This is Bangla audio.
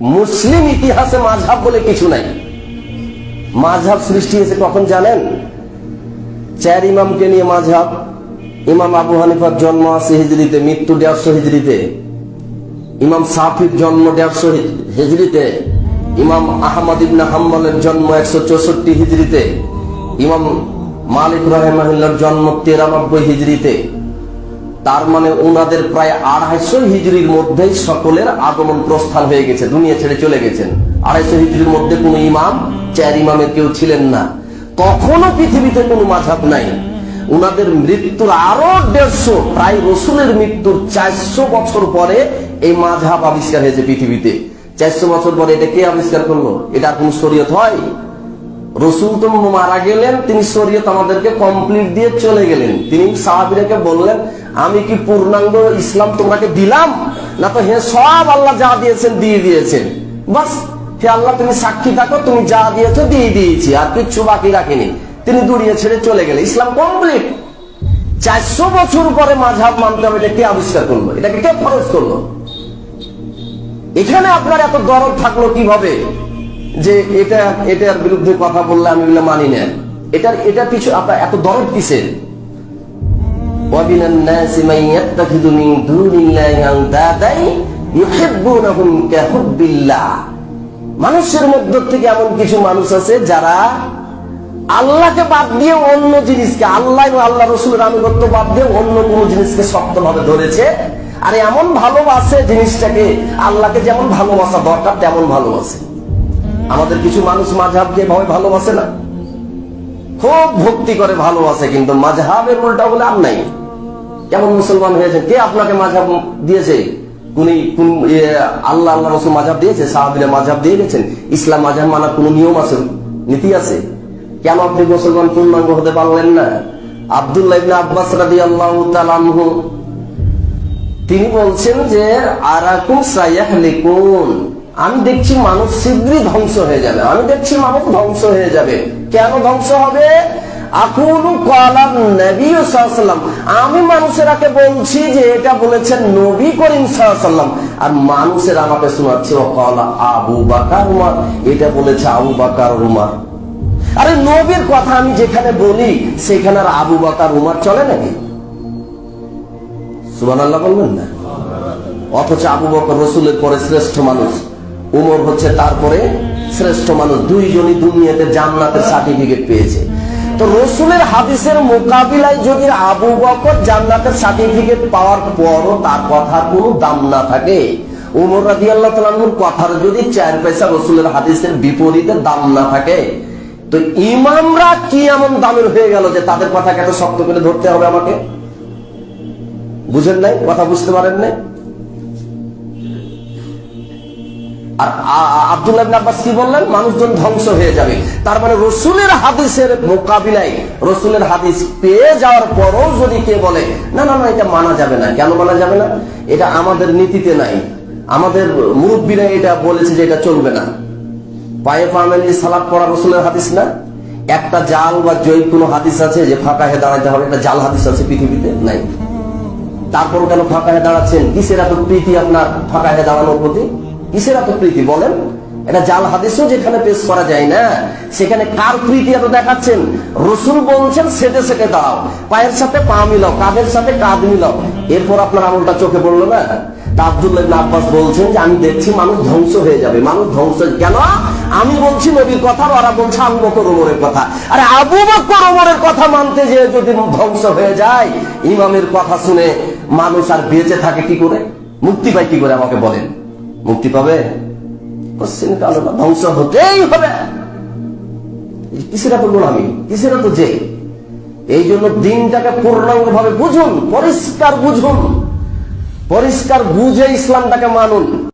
মুসলিম ইতিহাসে মাঝহাব বলে কিছু নাই। মাঝহাব সৃষ্টি হয়েছে কখন জানেন? চার ইমামকে নিয়ে মাঝহাব, ইমাম আবু হানিফার জন্ম আছে হিজড়িতে মৃত্যু দেড়শো হিজড়িতে ইমাম সাফির জন্ম দেড়শো হিজড়িতে ইমাম আহমদ ইবনে হাম্বলের জন্ম একশো চৌষট্টি হিজড়িতে ইমাম মালিক রহেমাহিল্লার জন্ম তেরানব্বই হিজড়িতে তার মানে ওনাদের প্রায় আড়াইশো হিজড়ির মধ্যেই সকলের আগমন প্রস্থান হয়ে গেছে, দুনিয়া ছেড়ে চলে গেছেন। আড়াইশো হিজড়ির মধ্যে কোনো ইমাম, চার ইমামের কেউ ছিলেন না। তখনও পৃথিবীতে কোনো মাঝাব নাই। উনাদের মৃত্যুর আরও দেড়শো, প্রায় রসুলের মৃত্যুর চারশো বছর পরে এই মাঝাব আবিষ্কার হয়েছে পৃথিবীতে। চারশো বছর পরে এটা কে আবিষ্কার করল? এটা কোন শরীয়ত হয়? রসুল তো মারা গেলেন, তিনি শরীয়ত আমাদেরকে কমপ্লিট দিয়ে চলে গেলেন। তিনি সাহাবিরাকে বললেন আমি কি পূর্ণাঙ্গ ইসলাম তোমাকে দিলাম? না তো হে সব আল্লাহ যা দিয়েছেন দিয়ে দিয়েছেন। বাস, হে আল্লাহ তুমি সাক্ষী থাকো, তুমি যা দিয়েছ দিয়ে দিয়েছি, আর কিচ্ছু বাকি রাখিনি। তিনি দুনিয়া ছেড়ে চলে গেলেন। ইসলাম কমপ্লিট চারশো বছর পরে মাঝহাব মানতে হবে এটা কে আবিষ্কার করল? এটাকে কে ফরজ করল? এখানে আপনার এত দরদ থাকল কীভাবে? যে এটা, এটার বিরুদ্ধে কথা বললে আমি মানি না। এটার এটা পিছু আপনার এত দরদ কিসের? ومن الناس من يتخذ من دون الله أندادا يحبونهم كحب الله মানুষের মধ্য থেকে এমন কিছু মানুষ আছে যারা আল্লাহকে বাদ দিয়ে অন্য জিনিসকে আল্লাহ এবং আল্লাহ রসুলের আনুগত্য বাদ দিয়ে অন্য কোন জিনিসকে শক্তভাবে ধরেছে আর এমন ভালোবাসে জিনিসটাকে আল্লাহকে যেমন ভালোবাসা দরকার তেমন ভালোবাসে আমাদের কিছু মানুষ মাঝহাবকে ভাবে ভালোবাসে না খুব ভক্তি করে ভালোবাসে কিন্তু মাঝহাবের উল্টা বলে আর নাই। কেমন মুসলমান হয়েছে? কে আপনাকে মাঝহাব দিয়েছে? ইয়ে, আল্লাহ আল্লাহ রসুল মাঝহাব দিয়েছে? সাহাবিরা মাঝহাব দিয়ে গেছেন? ইসলাম মাঝহাব মানার কোন নিয়ম আছে? নীতি আছে? কেন আপনি মুসলমান পূর্ণাঙ্গ হতে পারলেন না? আব্দুল্লাহ ইবনে আব্বাস রাদিয়াল্লাহু তাআলা আনহু তিনি বলছেন যে আরাকুম আমি দেখছি মানুষ শীঘ্রই ধ্বংস হয়ে যাবে। আমি দেখছি মানুষ ধ্বংস হয়ে যাবে। কেন ধ্বংস হবে? আমি মানুষের আগে বলছি যে এটা বলেছেন নবী করিম সাল্লাম আর মানুষের আমাকে শোনাচ্ছে আবু বাকার উমার। এটা বলেছে আবু বাকার উমার। আরে নবীর কথা আমি যেখানে বলি, সেখানে আর আবু বাকার উমার চলে নাকি? সুবান আল্লাহ বলবেন না? অথচ আবু বকর রসুলের পরে শ্রেষ্ঠ মানুষ। উমর হচ্ছে তারপরে শ্রেষ্ঠ মানুষ। দুইজনই দুনিয়াতে জান্নাতের সার্টিফিকেট পেয়েছে। তো রসুলের হাদিসের মোকাবিলায় যদি আবু বকর জান্নাতের সার্টিফিকেট পাওয়ার পরও তার কথার কোনো দাম না থাকে, উমর রাজি কথার যদি চার পয়সা রসুলের হাদিসের বিপরীতে দাম না থাকে, তো ইমামরা কি এমন দামের হয়ে গেল যে তাদের কথাকে এত শক্ত করে ধরতে হবে আমাকে? বুঝেন নাই? কথা বুঝতে পারেন নাই? আর আব্দুল্লাহ আব্বাস কি বললেন? মানুষজন ধ্বংস হয়ে যাবে। তার মানে রসুলের হাদিসের মোকাবিলায়, রসুলের হাদিস পেয়ে যাওয়ার পরও যদি কে বলে, না না না, এটা মানা যাবে না। কেন মানা যাবে না? এটা আমাদের নীতিতে নাই। আমাদের মুরব্বীরা এটা বলেছে যে এটা চলবে না। পায়ে ফামেলি সালাদ পড়া রসুলের হাদিস না। একটা জাল বা জয় কোনো হাদিস আছে যে ফাঁকা হয়ে দাঁড়াতে হবে? একটা জাল হাদিস আছে পৃথিবীতে? নাই। তারপর কেন ফাঁকা হয়ে দাঁড়াচ্ছেন? কিসের এত প্রীতি আপনার ফাঁকা হয়ে দাঁড়ানোর প্রতি? কিসের এত প্রীতি বলেন? এটা জাল হাদিসও যেখানে পেশ করা যায় না, সেখানে কার প্রীতি এত দেখাচ্ছেন? রসুল বলছেন সেটে সেটে দাঁড়াও পায়ের সাথে পা মিলাও, কাঁধের সাথে কাঁধ মিলাও। এরপর আপনার আমলটা চোখে পড়ল না? আমি দেখছি মানুষ ধ্বংস হয়ে যাবে, মানুষ ধ্বংস কেন? আমি বলছি, নবীর কথা ওরা বলছে, আবু কথা। আরে, আবু বকর কথা মানতে যে যদি ধ্বংস হয়ে যায়, ইমামের কথা শুনে মানুষ আর বেঁচে থাকে কি করে? মুক্তি পায় কি করে আমাকে বলেন? মুক্তি পাবে? কোশ্চেন কালো না ধ্বংস হতেই হবে। কিসেরা তো আমি? কিসেরা তো যে? এই জন্য দিনটাকে পূর্ণাঙ্গ ভাবে বুঝুন, পরিষ্কার বুঝুন। পরিষ্কার বুঝে ইসলামটাকে মানুন।